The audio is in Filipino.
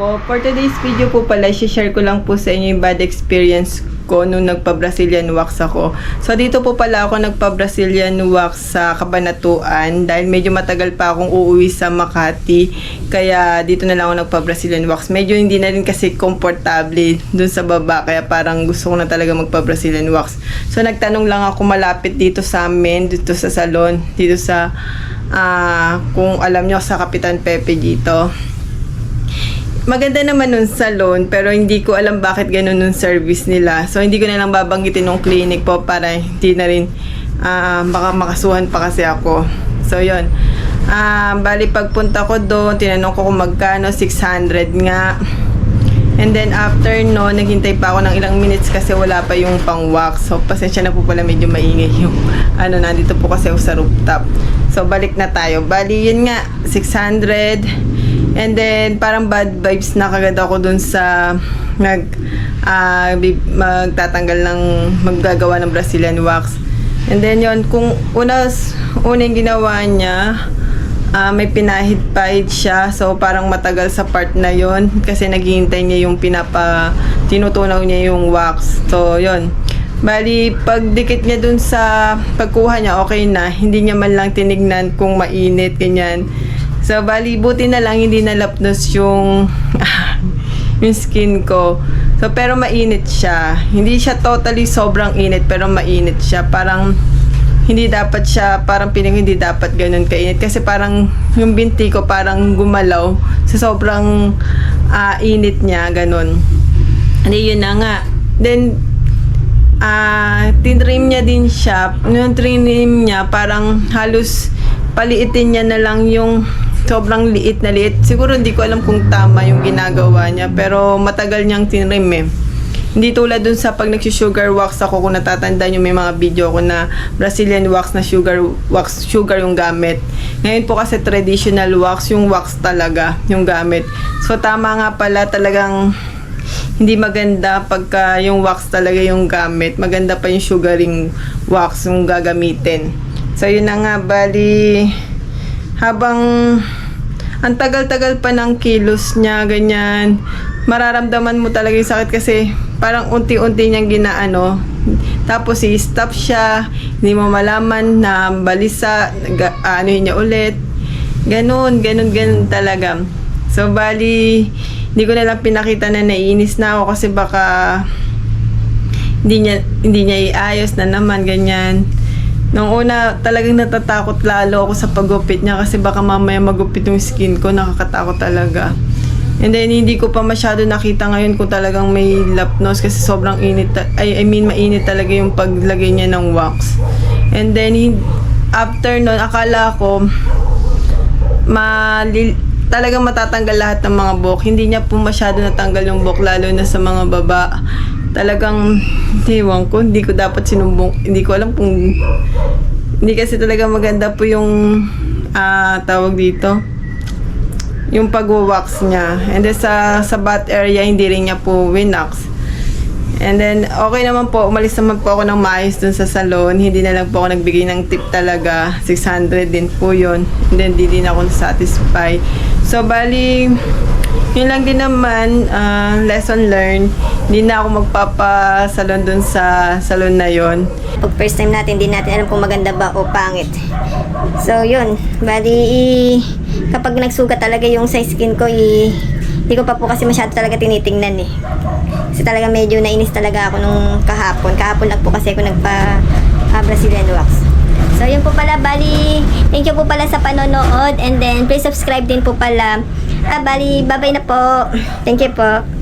po. For today's video po pala, share ko lang po sa inyo yung bad experience ko nung nagpa-Brazilian wax ako. So dito po pala ako nagpa-Brazilian wax sa Kabanatuan dahil medyo matagal pa akong uuwi sa Makati. Kaya dito na lang ako nagpa-Brazilian wax. Medyo hindi na rin kasi komportable dun sa baba kaya parang gusto ko na talaga magpa-Brazilian wax. So nagtanong lang ako malapit dito sa amin, dito sa salon, dito sa ah kung alam nyo sa Kapitan Pepe dito. Maganda naman nun salon pero hindi ko alam bakit ganun nung service nila. So hindi ko na lang babanggitin ng clinic po para hindi na rin ah, baka makasuhan pa kasi ako. So yon. Ah, bali pagpunta ko doon, tinanong ko kung magkano, 600 nga. And then after no, naghintay pa ako ng ilang minutes kasi wala pa yung pang wax. So pasensya na po pala medyo maingay yung ano nandito po kasi sa rooftop. So balik na tayo. Bali yun nga 600 And then parang bad vibes na kagad ako dun sa nag bi- magtatanggal ng maggagawa ng Brazilian wax. And then yon kung unas unang ginawa niya ah, may pinahid-pahid siya. So, parang matagal sa part na yon kasi naghihintay niya yung pinapa, tinutunaw niya yung wax. So, yon Bali, pagdikit niya dun sa pagkuha niya, okay na. Hindi niya man lang tinignan kung mainit, ganyan. So, bali, buti na lang hindi nalapnos yung yung skin ko. So, pero mainit siya. Hindi siya totally sobrang init, pero mainit siya. Parang, hindi dapat siya, parang piling hindi dapat ganun kainit. Kasi parang, yung binti ko parang gumalaw sa sobrang ah, init niya, ganun. Hindi, yun na nga. Then, ah tinrim niya din siya. Nung trinrim niya, parang halos paliitin niya na lang yung sobrang liit na liit. Siguro hindi ko alam kung tama yung ginagawa niya, pero matagal niyang tinrim eh. Hindi tulad dun sa pag nagsi-sugar wax ako kung natatandaan yung may mga video ko na Brazilian wax na sugar wax sugar yung gamit. Ngayon po kasi traditional wax yung wax talaga yung gamit. So tama nga pala talagang hindi maganda pagka yung wax talaga yung gamit. Maganda pa yung sugaring wax yung gagamitin. So yun na nga bali habang ang tagal-tagal pa ng kilos niya ganyan mararamdaman mo talaga yung sakit kasi parang unti-unti niyang ginaano. Tapos i-stop siya hindi mo malaman na balisa ano niya ulit. Ganun, ganun, ganun talaga. So bali hindi ko na lang pinakita na naiinis na ako kasi baka hindi niya hindi niya iayos na naman ganyan Nung una, talagang natatakot lalo ako sa paggupit niya kasi baka mamaya magupit yung skin ko, nakakatakot talaga. And then, hindi ko pa masyado nakita ngayon kung talagang may lapnos kasi sobrang init, ay, I mean, mainit talaga yung paglagay niya ng wax. And then, after nun, akala ko, mali talagang matatanggal lahat ng mga buhok. Hindi niya po masyado natanggal yung buhok, lalo na sa mga baba. Talagang, diwan ko, hindi ko dapat sinumbong, hindi ko alam kung, hindi kasi talaga maganda po yung, ah, tawag dito, yung pag-wax niya. And then sa, sa butt area, hindi rin niya po winax. And then, okay naman po, umalis naman po ako ng maayos dun sa salon. Hindi na lang po ako nagbigay ng tip talaga. 600 din po yun. And then, di din ako satisfy. So, bali, yun lang din naman, ah, lesson learned. Hindi na ako magpapasalon dun sa salon na yon. Pag first time natin, hindi natin alam kung maganda ba o pangit. So, yun. Bali, kapag nagsugat talaga yung sa skin ko, i- hindi ko pa po kasi masyado talaga tinitingnan eh. Kasi talaga medyo nainis talaga ako nung kahapon. Kahapon lang po kasi ako nagpa ah, wax. So, yun po pala, bali, thank you po pala sa panonood and then please subscribe din po pala. Ah, bali, bye-bye na po. Thank you po.